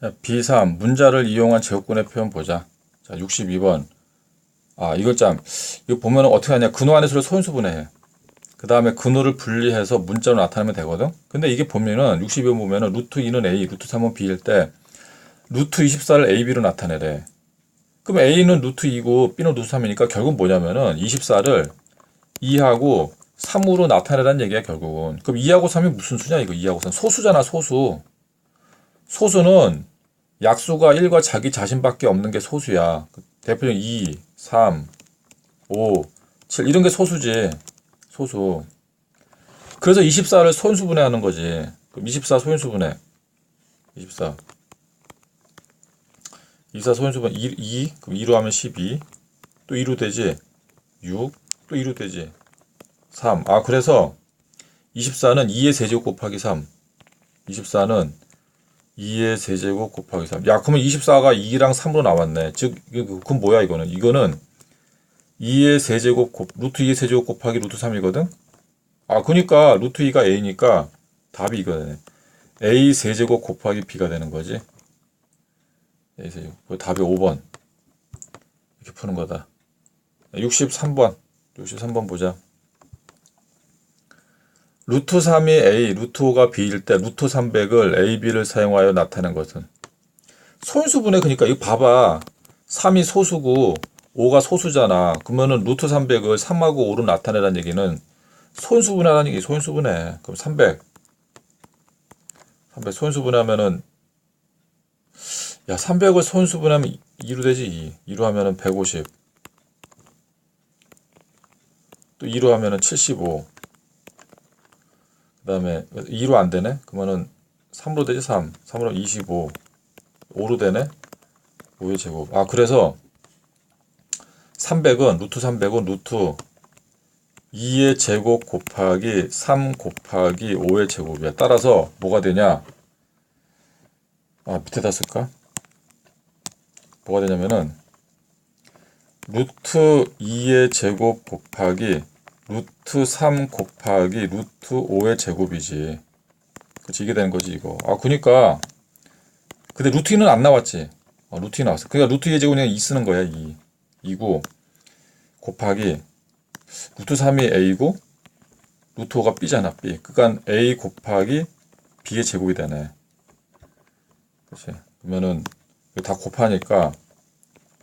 B3 문자를 이용한 제곱근의 표현 보자. 자, 62번. 아, 이걸 참 이거 보면 어떻게 하냐? 근호 안의 수를 소인수 분해해. 그 다음에 근호를 분리해서 문자로 나타내면 되거든. 근데 이게 보면은 62번 보면은 루트 2는 A, 루트 3은 B일 때 루트 24를 A, B로 나타내래. 그럼 A는 루트 2고 B는 루트 3이니까 결국 뭐냐면은 24를 2하고 3으로 나타내라는 얘기야 결국은. 그럼 2하고 3이 무슨 수냐 이거 2하고 3 소수잖아 소수. 소수는 약수가 1과 자기 자신밖에 없는 게 소수야. 그 대표적 2, 3, 5, 7 이런 게 소수지. 소수. 그래서 24를 소인수분해 하는 거지. 그럼 24 소인수분해. 24. 24 소인수분 2, 2 그럼 2로 하면 12. 또 2로 되지. 6. 또 2로 되지. 3. 아, 그래서 24는 2의 세제곱 곱하기 3. 24는 2의 세제곱 곱하기 3. 야, 그러면 24가 2랑 3으로 나왔네. 즉, 그건 뭐야, 이거는? 이거는 2의 세제곱 곱, 루트 2의 세제곱 곱하기 루트 3이거든? 아, 그니까, 루트 2가 A니까 답이 이거네. A 세제곱 곱하기 B가 되는 거지. A 세제곱. 그 답이 5번. 이렇게 푸는 거다. 63번. 63번 보자. 루트 3이 A, 루트 5가 B일 때 루트 300을 A, B를 사용하여 나타낸 것은. 소인수분해 그러니까 이거 봐봐. 3이 소수고 5가 소수잖아. 그러면은 루트 300을 3하고 5로 나타내라는 얘기는 소인수분해라는 얘기 소인수분해. 그럼 300 300 소인수분해하면은 야 300을 소인수분해하면 2로 되지? 2 2로 하면은 150 또 2로 하면은 75 그 다음에 2로 안 되네? 그러면은 3으로 되지 3. 3으로 25. 5로 되네? 5의 제곱. 아, 그래서 300은, 루트 300은 루트 2의 제곱 곱하기 3 곱하기 5의 제곱이야. 따라서 뭐가 되냐? 아, 밑에다 쓸까? 뭐가 되냐면은 루트 2의 제곱 곱하기 루트 3 곱하기 루트 5의 제곱이지. 그치, 이게 되는 거지, 이거. 아, 그니까. 근데 루트 2는 안 나왔지. 어, 루트 2 나왔어. 그러니까 루트 2의 제곱 그냥 2 쓰는 거야, 2. 2고, 곱하기, 루트 3이 A고, 루트 5가 B잖아, B. 그니까 A 곱하기 B의 제곱이 되네. 그치. 그러면은, 다 곱하니까,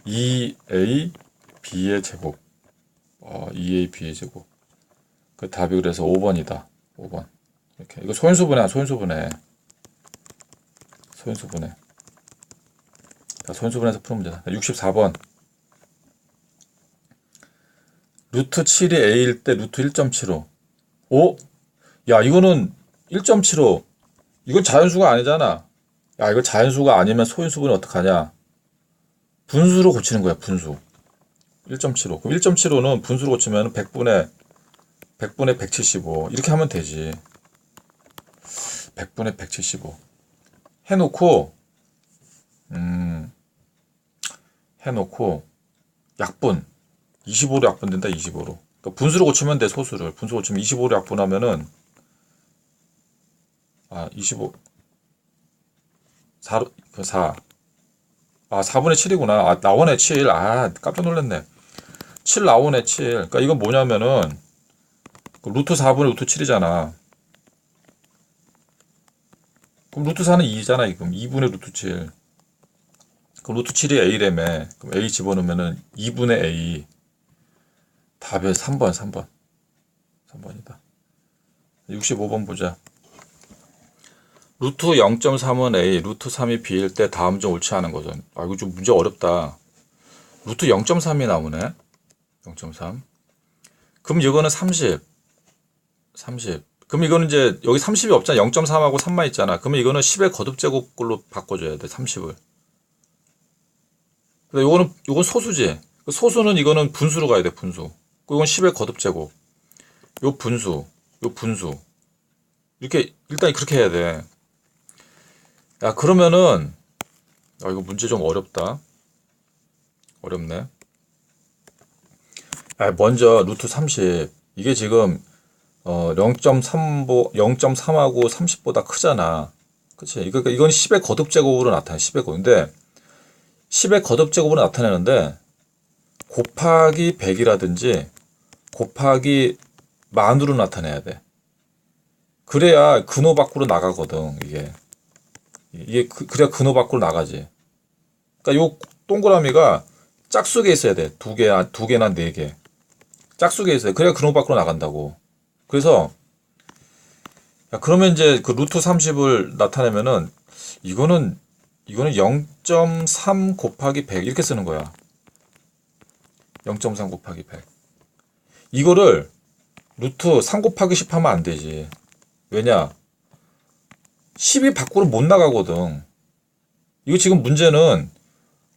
2A B의 제곱. 어, 2A B의 제곱. 그 답이 그래서 5번이다. 5번. 이렇게. 이거 소인수분해, 소인수분해. 소인수분해. 자, 소인수분해서 푸는 문제다. 64번. 루트 7이 A일 때 루트 1.75. 오? 야, 이거는 1.75. 이건 자연수가 아니잖아. 야, 이거 자연수가 아니면 소인수분해 어떡하냐? 분수로 고치는 거야, 분수. 1.75. 그럼 1.75는 분수로 고치면 100분의 100분의 175 이렇게 하면 되지. 100분의 175 해놓고 음 해놓고 약분 25로 약분된다 25로. 그러니까 분수로 고치면 돼 소수를 분수 고치면 25로 약분하면은 아 25. 4, 그 4. 아, 4분의 7이구나. 아, 나오네, 7. 아, 깜짝 놀랐네. 7 나오네, 7. 그러니까 이건 뭐냐면은, 그 루트 4분의 루트 7이잖아. 그럼 루트 4는 2잖아, 지금. 2분의 루트 7. 그럼 루트 7이 A래매. 그럼 A 집어넣으면은 2분의 A. 답에 3번, 3번. 3번이다. 65번 보자. 루트 0.3은 A, 루트 3이 B일 때 다음 중 옳지 않은 것은. 아, 이거 좀 문제 어렵다. 루트 0.3이 나오네. 0.3. 그럼 이거는 30. 30. 그럼 이거는 이제 여기 30이 없잖아. 0.3하고 3만 있잖아. 그러면 이거는 10의 거듭 제곱꼴로 바꿔줘야 돼. 30을. 근데 요거는 요건 소수지. 그 소수는 이거는 분수로 가야 돼. 분수. 그 이건 10의 거듭 제곱. 요 분수. 요 분수. 이렇게 일단 그렇게 해야 돼. 야 그러면은 아 이거 문제 좀 어렵다. 어렵네. 아 먼저 루트 30 이게 지금 어 0.3보 0.3하고 30보다 크잖아. 그치? 그러니까 이건 10의 거듭 제곱으로 나타내, 10의 거듭. 근데 10의 거듭 제곱으로 나타내는데 곱하기 100이라든지 곱하기 만으로 나타내야 돼. 그래야 근호 밖으로 나가거든, 이게. 이게 그, 그래야 근호 밖으로 나가지. 그러니까 요 동그라미가 짝수에 있어야 돼. 두 개, 두 개나 네 개. 짝수에 있어야 돼. 그래야 근호 밖으로 나간다고. 그래서 야, 그러면 이제 그 루트 30을 나타내면은 이거는 이거는 0.3 곱하기 100 이렇게 쓰는 거야. 0.3 곱하기 100. 이거를 루트 3 곱하기 10 하면 안 되지. 왜냐? 10이 밖으로 못 나가거든. 이거 지금 문제는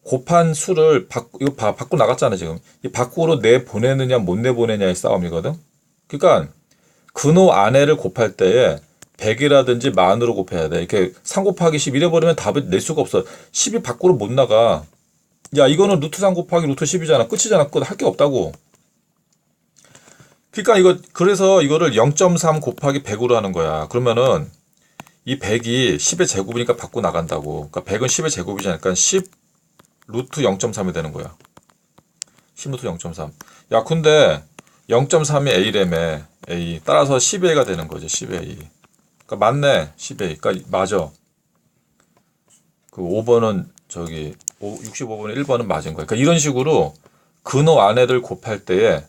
곱한 수를 밖, 이거 바, 밖으로 나갔잖아, 지금. 이 밖으로 내 보내느냐, 못 내보내냐의 싸움이거든. 그러니까 근호 안에를 곱할 때에 100이라든지 만으로 곱해야 돼. 이렇게 3 곱하기 10 이래버리면 답을 낼 수가 없어. 10이 밖으로 못 나가. 야, 이거는 루트 3 곱하기 루트 10이잖아. 끝이잖아. 끝. 할 게 없다고. 그러니까 이거, 그래서 이거를 0.3 곱하기 100으로 하는 거야. 그러면은 이 100이 10의 제곱이니까 밖으로 나간다고. 그러니까 100은 10의 제곱이잖아. 그러니까 10 루트 0.3이 되는 거야. 10 루트 0.3. 야, 근데 0.3이 A래매. A. 따라서 10A가 되는 거죠. 10A. 그러니까 맞네. 10A. 그러니까 맞아. 그 5번은 저기 65번에 1번은 맞은 거야. 그러니까 이런 식으로 근호 안에들 곱할 때에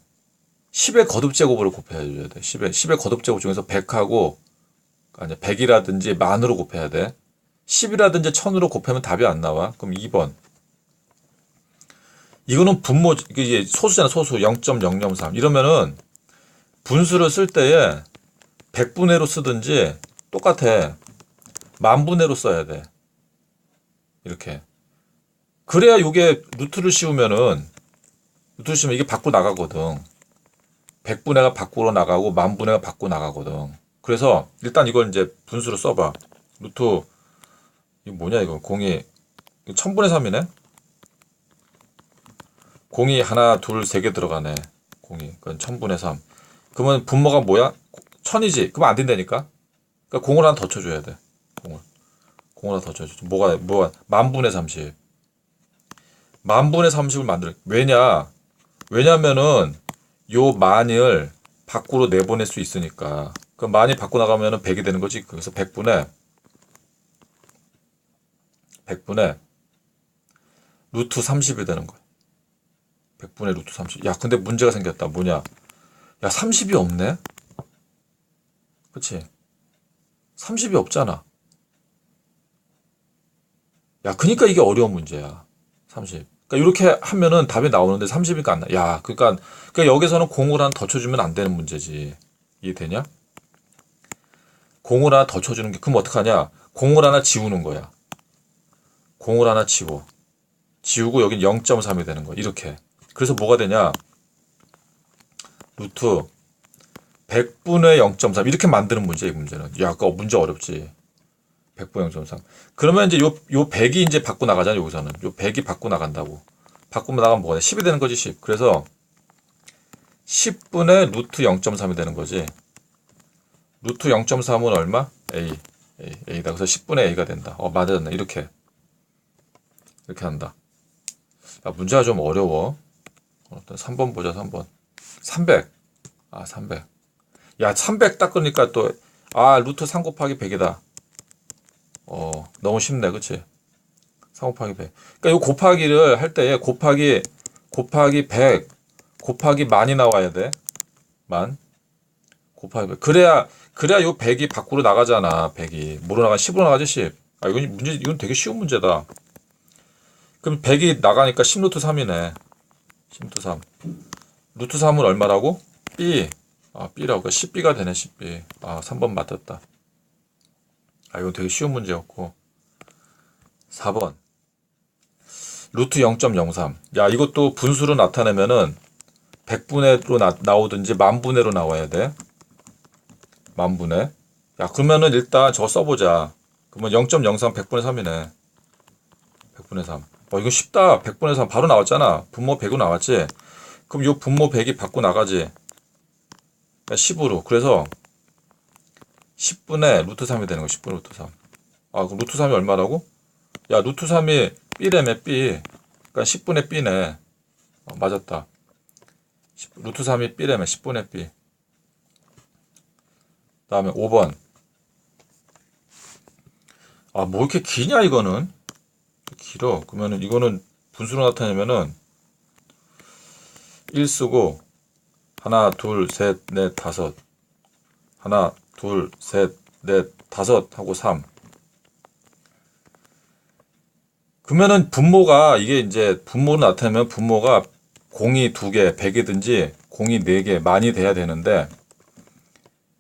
10의 거듭 제곱으로 곱해야 돼. 10의 10의 거듭 제곱 중에서 100하고 아니 100이라든지 만으로 곱해야 돼. 10이라든지 1000으로 곱하면 답이 안 나와. 그럼 2번. 이거는 분모 이게 소수잖아, 소수. 0.003. 이러면은 분수를 쓸 때에 100분의로 쓰든지 똑같아. 만분의로 써야 돼. 이렇게. 그래야 이게 루트를 씌우면은 루트를 씌우면 이게 밖으로 나가거든. 100분의가 밖으로 나가고 만분의가 밖으로 나가거든. 그래서 일단 이걸 이제 분수로 써봐. 루트 이거 뭐냐 이거 공이 1000분의 3이네. 공이 하나 둘 세 개 들어가네. 공이 그건 1000분의 3. 그러면 분모가 뭐야? 1000이지. 그러면 안 된다니까. 그러니까 공을 하나 더 쳐줘야 돼. 공을. 공을 하나 더 쳐줘. 뭐가 뭐가 만분의 30. 만분의 30을 만들. 왜냐? 왜냐면은 요 만을 밖으로 내보낼 수 있으니까. 그 만이 밖으로 나가면은 100이 되는 거지. 그래서 100분의 100분의 루트 30이 되는 거야. 100분의 루트 30. 야, 근데 문제가 생겼다. 뭐냐? 야, 30이 없네? 그치? 30이 없잖아. 야, 그니까 이게 어려운 문제야. 30. 그러니까 이렇게 하면은 답이 나오는데 30이니까 안 나. 야, 그러니까, 그러니까 여기서는 공을 하나 더 쳐주면 안 되는 문제지. 이해되냐? 공을 하나 더 쳐주는 게, 그럼 어떡하냐? 공을 하나 지우는 거야. 공을 하나 지워. 지우고 여긴 0.3이 되는 거야. 이렇게. 그래서 뭐가 되냐? 루트 100분의 0.3 이렇게 만드는 문제 이 문제는. 야, 그 문제 어렵지. 100분의 0.3. 그러면 이제 요, 요 100이 이제 밖으로 나가잖아, 여기서는. 요 100이 밖으로 나간다고. 밖으로 나가면 뭐가 돼? 10이 되는 거지, 10. 그래서 10분의 루트 0.3이 되는 거지. 루트 0.3은 얼마? A. A. A다. 그래서 10분의 A가 된다. 어, 맞았네. 이렇게. 이렇게 한다. 야, 문제가 좀 어려워. 어, 일단 3번 보자, 3번. 300. 아, 300. 야, 300 닦으니까 또, 아, 루트 3 곱하기 100이다. 어, 너무 쉽네, 그치? 3 곱하기 100. 그러니까 요 곱하기를 할때 곱하기, 곱하기 100, 곱하기 만이 나와야 돼. 만. 곱하기 100. 그래야, 그래야 요 100이 밖으로 나가잖아, 100이. 뭐로 나가? 10으로 나가지, 10. 아, 이건 문제, 이건 되게 쉬운 문제다. 그럼 100이 나가니까 10루트 3이네. 10루트 3. 루트 3은 얼마라고? B. 아, B라고. 그러니까 10B가 되네, 10B. 아, 3번 맞았다. 아, 이건 되게 쉬운 문제였고. 4번. 루트 0.03. 야, 이것도 분수로 나타내면은 100분의로 나, 나오든지 만분의로 나와야 돼. 만분의. 야, 그러면은 일단 저거 써보자. 그러면 0.03 100분의 3이네. 100분의 3. 어, 이거 쉽다. 100분의 3 바로 나왔잖아. 분모 100으로 나왔지. 그럼 요 분모 100이 밖으로 나가지. 10으로. 그래서 10분의 루트 3이 되는 거 10분의 루트 3. 아, 그럼 루트 3이 얼마라고? 야, 루트 3이 B래매 B. 그러니까 10분의 B네. 어, 맞았다. 10 루트 3이 B래매 10분의 B. 다음에 5번. 아, 뭐 이렇게 기냐, 이거는? 길어. 그러면은 이거는 분수로 나타내면은 1 쓰고 하나, 둘, 셋, 넷, 다섯. 하나, 둘, 셋, 넷, 다섯 하고 3. 그러면은 분모가 이게 이제 분모로 나타내면 분모가 공이 두 개, 백이든지 공이 네 개, 많이 돼야 되는데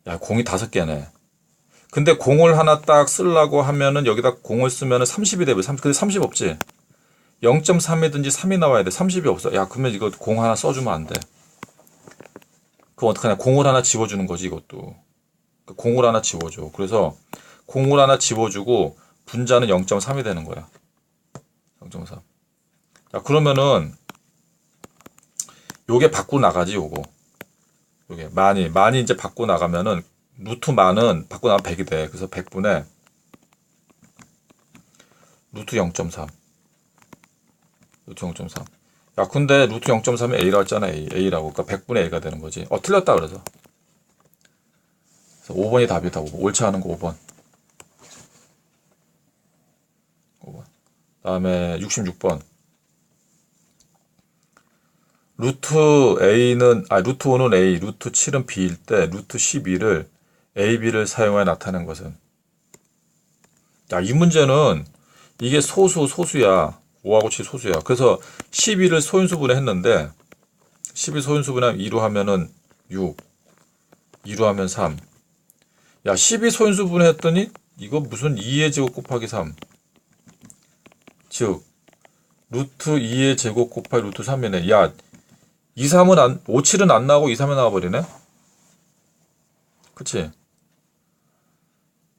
야, 공이 다섯 개네. 근데 공을 하나 딱 쓰려고 하면은 여기다 공을 쓰면은 30이 되면 30, 근데 30 없지. 0.3이든지 3이 나와야 돼. 30이 없어. 야, 그러면 이거 공 하나 써주면 안 돼. 그럼 어떡하냐. 공을 하나 집어주는 거지, 이것도. 그 공을 하나 집어줘. 그래서 공을 하나 집어주고 분자는 0.3이 되는 거야. 0.3. 자, 그러면은 요게 밖으로 나가지, 요거. 요게 많이 많이 이제 밖으로 나가면은 루트 만은 밖으로 나가면 100이 돼. 그래서 100분의 루트 0.3. 루트 0.3. 야, 근데 루트 0.3이 A라고 했잖아, A. A라고. 그러니까 100분의 A가 되는 거지. 어, 틀렸다 그래서. 그래서 5번이 답이다, 5번. 옳지 않은 거 5번. 5번. 다음에 66번. 루트 A는, 아, 루트 5는 A, 루트 7은 B일 때, 루트 12를 A, B를 사용하여 나타낸 것은? 야, 이 문제는 이게 소수, 소수야. 5하고 7 소수야. 그래서 12를 소인수분해 했는데, 12 소인수분하면 2로 하면은 6, 2로 하면 3. 야, 12 소인수분해 했더니, 이거 무슨 2의 제곱 곱하기 3. 즉, 루트 2의 제곱 곱하기 루트 3이네. 야, 2, 3은 안, 5, 7은 안 나오고 2, 3이 나와버리네? 그치?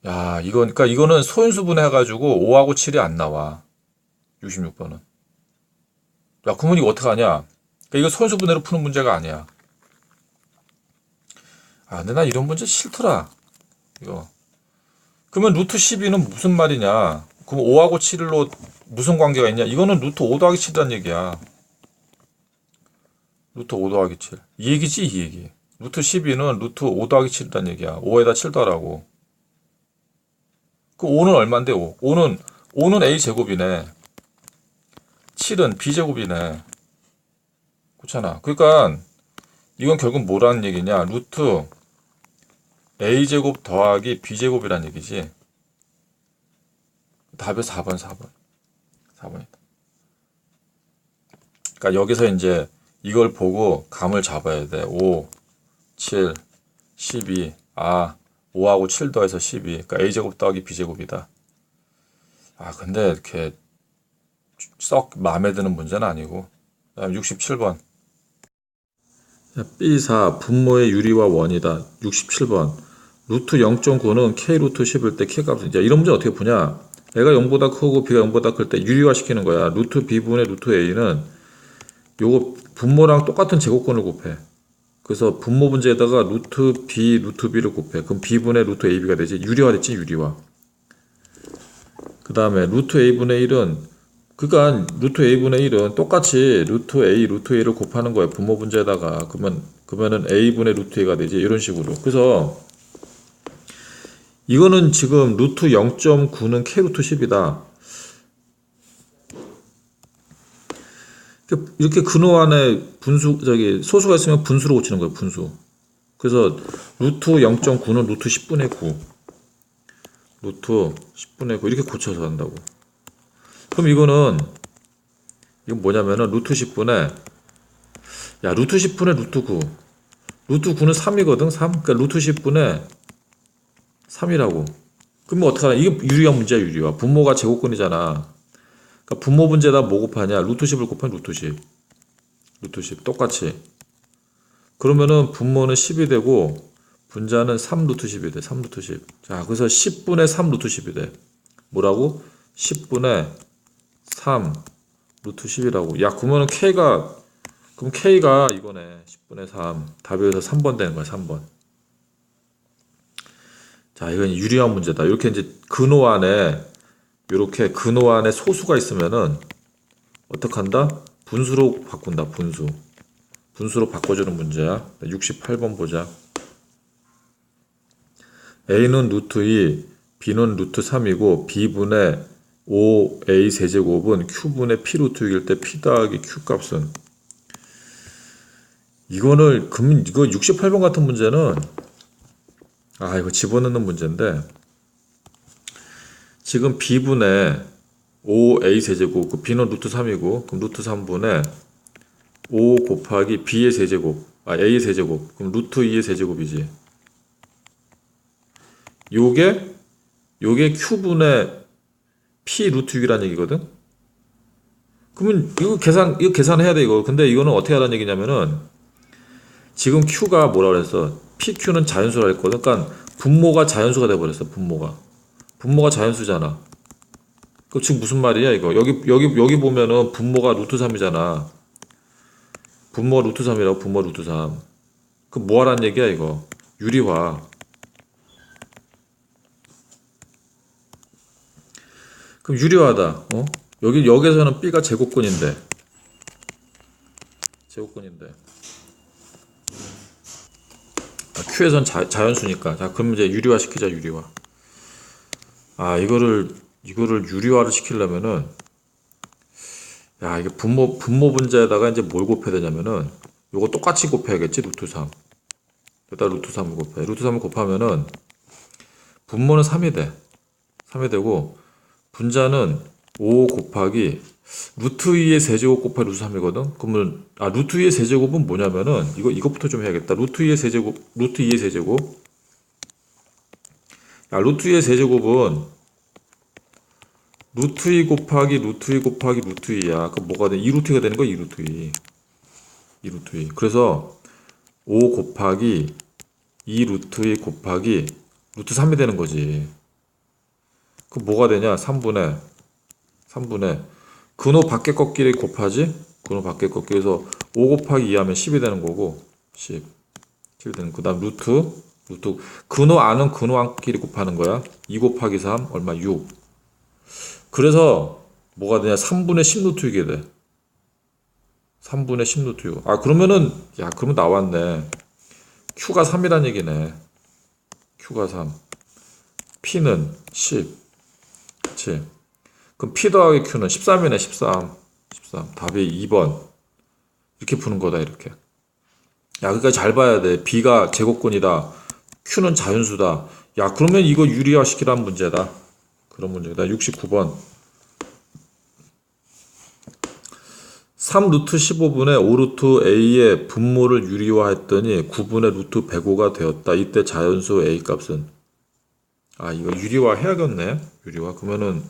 야, 이거, 그러니까 이거는 소인수분해 해가지고 5하고 7이 안 나와. 66번은. 야, 그러면 이거 어떡하냐? 그러니까 이거 소인수분해로 푸는 문제가 아니야. 아, 근데 나 이런 문제 싫더라. 이거. 그러면 루트 12는 무슨 말이냐? 그럼 5하고 7로 무슨 관계가 있냐? 이거는 루트 5 더하기 7이란 얘기야. 루트 5 더하기 7. 이 얘기지, 이 얘기. 루트 12는 루트 5 더하기 7이란 얘기야. 5에다 7 더하라고. 그 5는 얼만데 5? 5는 5는 a 제곱이네. 7은 b 제곱이네. 그렇잖아. 그러니까 이건 결국 뭐라는 얘기냐? 루트 a 제곱 더하기 b 제곱이란 얘기지. 답이 4번, 4번. 4번이다. 그러니까 여기서 이제 이걸 보고 감을 잡아야 돼. 5, 7, 12. 아, 5하고 7 더해서 12. 그러니까 a제곱 더하기 b제곱이다. 아, 근데 이렇게 썩 마음에 드는 문제는 아니고. 다음 67번. B4 분모의 유리와 원이다. 67번. 루트 0.9는 K 루트 10일 때 K 값은 이제 이런 문제 어떻게 푸냐? A가 0보다 크고 B가 0보다 클 때 유리화 시키는 거야. 루트 B분의 루트 A는 요거 분모랑 똑같은 제곱권을 곱해. 그래서 분모 분제에다가 루트 B, 루트 B를 곱해. 그럼 B분의 루트 AB가 되지. 유리화 됐지, 유리화. 그 다음에 루트 A분의 1은 그러니까 루트 A분의 1은 똑같이 루트 A, 루트 A를 곱하는 거야. 분모 분제에다가. 그러면 그러면은 A분의 루트 A가 되지. 이런 식으로. 그래서 이거는 지금 루트 0.9는 K 루트 10이다. 이렇게 근호 안에 분수 저기 소수가 있으면 분수로 고치는 거예요. 분수. 그래서 루트 0.9는 루트 10분의 9. 루트 10분의 9 이렇게 고쳐서 한다고. 그럼 이거는 이건 뭐냐면은 루트 10분의 야 루트 10분의 루트 9. 루트 9는 3이거든. 3. 그러니까 루트 10분의 3이라고. 그러면 어떡하나? 이게 유리화 문제야, 유리화. 분모가 제곱근이잖아. 그러니까 분모 분제에다 뭐 곱하냐? 루트 10을 곱하면 루트 10. 루트 10. 똑같이. 그러면은 분모는 10이 되고 분자는 3 루트 10이 돼. 3 루트 10. 자, 그래서 10분의 3 루트 10이 돼. 뭐라고? 10분의 3 루트 10이라고. 야, 그러면은 K가 그럼 K가 이거네. 10분의 3. 답이 여기서 3번 되는 거야, 3번. 자, 이건 유리한 문제다. 이렇게 이제 근호 안에 이렇게 근호 안에 소수가 있으면은 어떻게 한다? 분수로 바꾼다. 분수. 분수로 바꿔주는 문제야. 68번 보자. a는 루트 2, b는 루트 3이고 b분의 5a 세제곱은 q분의 p 루트 6일 때 p 더하기 q 값은 이거를 금 이거 68번 같은 문제는 아 이거 집어넣는 문제인데 지금 b분의 5a 세제곱 그 b는 루트 3이고 그럼 루트 3분의 5 곱하기 b의 세제곱 아 a의 세제곱 그럼 루트 2의 세제곱이지. 요게 요게 q분의 p 루트 6이라는 얘기거든? 그러면 이거 계산 이거 계산해야 돼 이거. 근데 이거는 어떻게 하라는 얘기냐면은 지금 q가 뭐라 그랬어? Pq는 자연수라 했거든? 그러니까 분모가 자연수가 돼 버렸어 분모가 분모가 자연수잖아 그 지금 무슨 말이야 이거 여기 여기 여기 보면은 분모가 루트 3이잖아 분모 루트 3이라고 분모 루트 3. 그 뭐하란 얘기야 이거? 유리화. 그럼 유리화다. 어? 여기 여기서는 b가 제곱근인데. 제곱근인데. 아, q에선 자, 자연수니까. 자, 그럼 이제 유리화 시키자 유리화. 아, 이거를 이거를 유리화를 시키려면은 야, 이게 분모, 분모 분자에다가 이제 뭘 곱해야 되냐면은, 요거 똑같이 곱해야겠지, 루트 3. 여기다 루트 3을 곱해. 루트 3을 곱하면은, 분모는 3이 돼. 3이 되고, 분자는 5 곱하기, 루트 2의 세제곱 곱하기 루트 3이거든? 그러면, 아, 루트 2의 세제곱은 뭐냐면은, 이거, 이것부터 좀 해야겠다. 루트 2의 세제곱, 루트 2의 세제곱. 야, 루트 2의 세제곱은, 루트 2 곱하기 루트 2 곱하기 루트 2야. 그 뭐가 돼? 2루트 2가 되는 거야, 2루트 2. 2루트 2. 그래서 5 곱하기 2루트 2 곱하기 루트 3이 되는 거지. 그 뭐가 되냐? 3분의 3분의 근호 밖에 꺾기를 곱하지? 근호 밖에 꺾기에서 5 곱하기 2 하면 10이 되는 거고 10. 10이 되는 그 다음 루트 루트 근호 안은 근호 안끼리 곱하는 거야. 2 곱하기 3 얼마? 6. 그래서 뭐가 되냐? 3분의 10 루트 6이 돼. 3분의 10 루트 6. 아, 그러면은, 야, 그러면 나왔네. Q가 3이란 얘기네. Q가 3. P는 10. 그치. 그럼 P 더하기 Q는 13이네, 13. 13. 답이 2번. 이렇게 푸는 거다, 이렇게. 야, 그러니까 잘 봐야 돼. B가 제곱근이다. Q는 자연수다. 야, 그러면 이거 유리화 시키라는 문제다. 그런 문제다. 69번. 3 루트 15분의 5 루트 a의 분모를 유리화했더니 9분의 루트 105가 되었다. 이때 자연수 a 값은 아 이거 유리화 해야겠네. 유리화 그러면은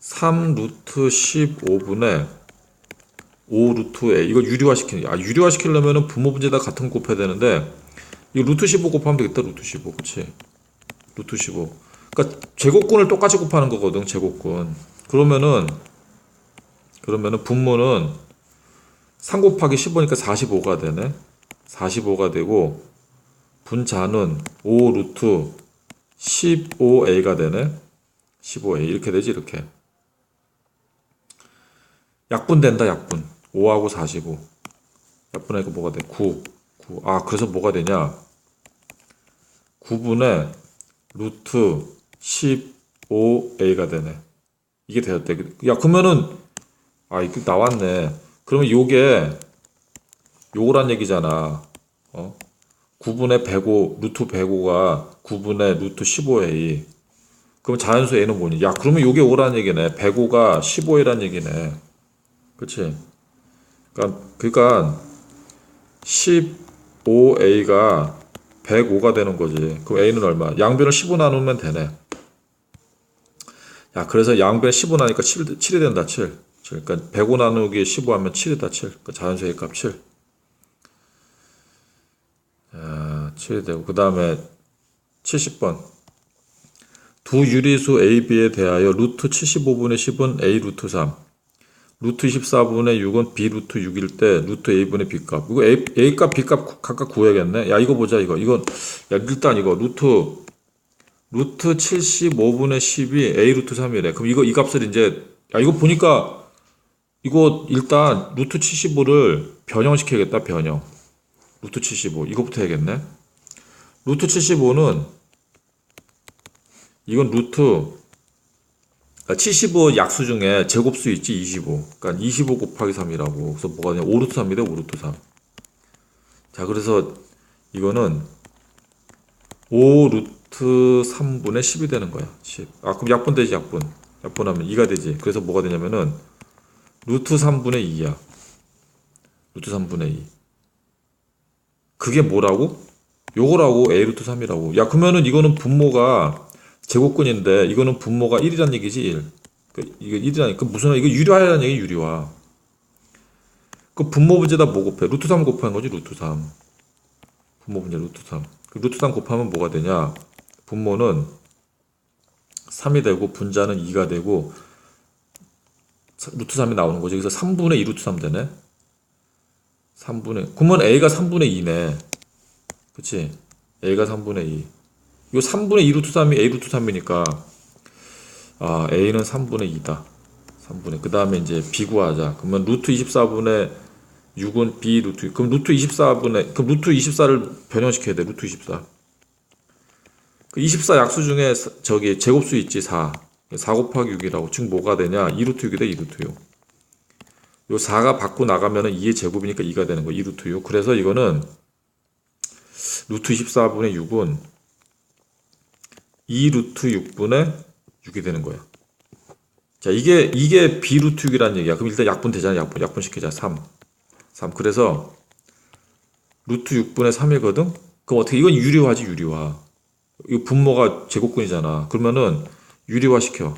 3 루트 15분의 5 루트 a 이거 유리화 시키는 아 유리화 시키려면은 분모 분제 다 같은 거 곱해야 되는데 이 루트 15 곱하면 되겠다. 루트 15 그치? 루트 15 그러니까 제곱근을 똑같이 곱하는 거거든. 제곱근 그러면은 그러면은 분모는 3 곱하기 15니까 45가 되네. 45가 되고 분자는 5 루트 15a가 되네. 15a 이렇게 되지 이렇게. 약분 된다 약분. 5하고 45. 약분하니까 뭐가 돼? 9. 9. 아 그래서 뭐가 되냐? 9분의 루트 15a가 되네. 이게 되었대. 야 그러면은 아, 이거 나왔네. 그러면 요게 요거란 얘기잖아. 어? 9분의 105, 루트 105가 9분의 루트 15a. 그럼 자연수 a는 뭐니? 야, 그러면 요게 5란 얘기네. 105가 15a란 얘기네. 그치? 그러니까, 그러니까 15a가 105가 되는 거지. 그럼 a는 얼마? 양변을 15 나누면 되네. 야, 그래서 양변 15 나니까 7, 7이 된다, 7. 그러니까 105 나누기 15 하면 7이다 7. 그러니까 자연수의 값 7. 자, 7이 되고 그 다음에 70번 두 유리수 A, B에 대하여 루트 75분의 10은 A 루트 3 루트 24분의 6은 B 루트 6일 때 루트 A분의 B값 이거 A, A값 B값 각각 구해야겠네 야 이거 보자 이거 이건 야 일단 이거 루트 루트 75분의 10이 a 루트 3이래. 그럼 이거 이 값을 이제 야 이거 보니까 이거 일단 루트 75를 변형시켜야겠다. 변형. 루트 75 이거부터 해야겠네. 루트 75는 이건 루트 75 약수 중에 제곱수 있지 25. 그러니까 25 곱하기 3이라고. 그래서 뭐가 되냐? 5루트 3이 돼. 5루트 3. 자, 그래서 이거는 5루트 3분의 10이 되는 거야. 10. 아, 그럼 약분 되지, 약분. 약분하면 2가 되지. 그래서 뭐가 되냐면은 루트 3분의 2야. 루트 3분의 2. 그게 뭐라고? 요거라고 a 루트 3이라고. 야, 그러면은 이거는 분모가 제곱근인데 이거는 분모가 1이란 얘기지 1. 그 이거 1이라니 그 무슨 이거 유리화라는 얘기 유리화. 그 분모 문제다 뭐 곱해? 루트 3 곱하는 거지 루트 3. 분모 문제 루트 3. 그 루트 3 곱하면 뭐가 되냐? 분모는 3이 되고 분자는 2가 되고 사- 루트 3이 나오는 거지. 그래서 3분의 2 루트 3 되네. 3분의 그러면 a가 3분의 2네. 그치? a가 3분의 2. 이거 3분의 2 루트 3이 a 루트 3이니까 아 a는 3분의 2다. 3분의 그 다음에 이제 b 구하자. 그러면 루트 24분의 6은 b 루트 그럼 루트 24분의 그럼 루트 24를 변형시켜야 돼. 루트 24. 그 24 약수 중에 사- 저기 제곱수 있지 4. 4 곱하기 6이라고. 즉 뭐가 되냐? 2 루트 6이 돼. 2 루트 6. 요 4가 밖으로 나가면은 2의 제곱이니까 2가 되는 거. 2 루트 6. 그래서 이거는 루트 24분의 6은 2 루트 6분의 6이 되는 거야. 자, 이게, 이게 b 루트 6이라는 얘기야. 그럼 일단 약분 되잖아. 약분. 약분 시키자. 3. 3. 그래서 루트 6분의 3이거든? 그럼 어떻게, 이건 유리화지, 유리화. 이거 분모가 제곱근이잖아. 그러면은 유리화 시켜.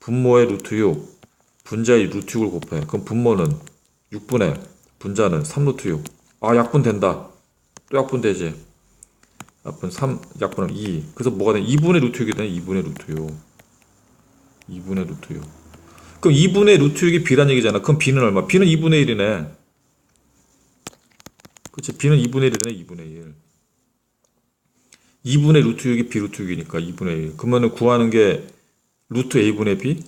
분모의 루트 6, 분자의 루트 6을 곱해. 그럼 분모는 6분의 분자는 3루트 6. 아, 약분 된다. 또 약분 되지. 약분 3, 약분하면 2. 그래서 뭐가 돼? 2분의 루트 6이 되네. 2분의 루트 6. 2분의 루트 6. 그럼 2분의 루트 6이 b란 얘기잖아. 그럼 b는 얼마? b는 2분의 1이네. 그치? b는 2분의 1이네. 2분의 1. 2분의 루트 6이 b 루트 6이니까 2분의 1. 그러면은 구하는 게 루트 a분의 b?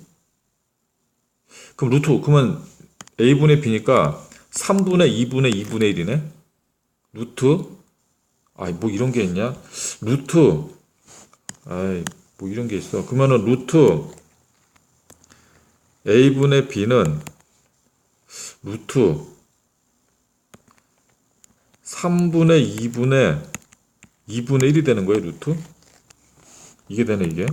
그럼 루트, 그러면 a분의 b니까 3분의 2분의 2분의 1이네? 루트 아이 뭐 이런 게 있냐? 루트 아이 뭐 이런 게 있어. 그러면은 루트 a분의 b는 루트 3분의 2분의 2분의 1이 되는 거예요, 루트? 이게 되네, 이게.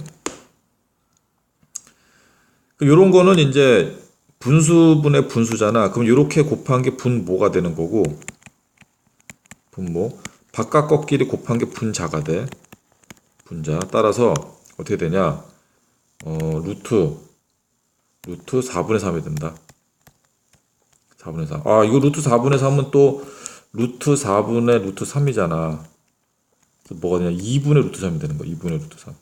요런 거는 이제 분수분의 분수잖아. 그럼 요렇게 곱한 게 분모가 되는 거고, 분모. 바깥 꺾기를 곱한 게 분자가 돼. 분자. 따라서 어떻게 되냐? 어, 루트, 루트 4분의 3이 된다. 4분의 3. 아, 이거 루트 4분의 3은 또 루트 4분의 루트 3이잖아. 그래서 뭐가 되냐? 2분의 루트 3이 되는 거야. 2분의 루트 3.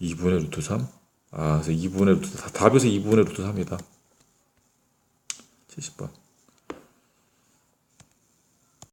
2분의 루트 3? 아, 그래서 2분의 루트 4. 답에서 2분의 루트 3이다. 70번.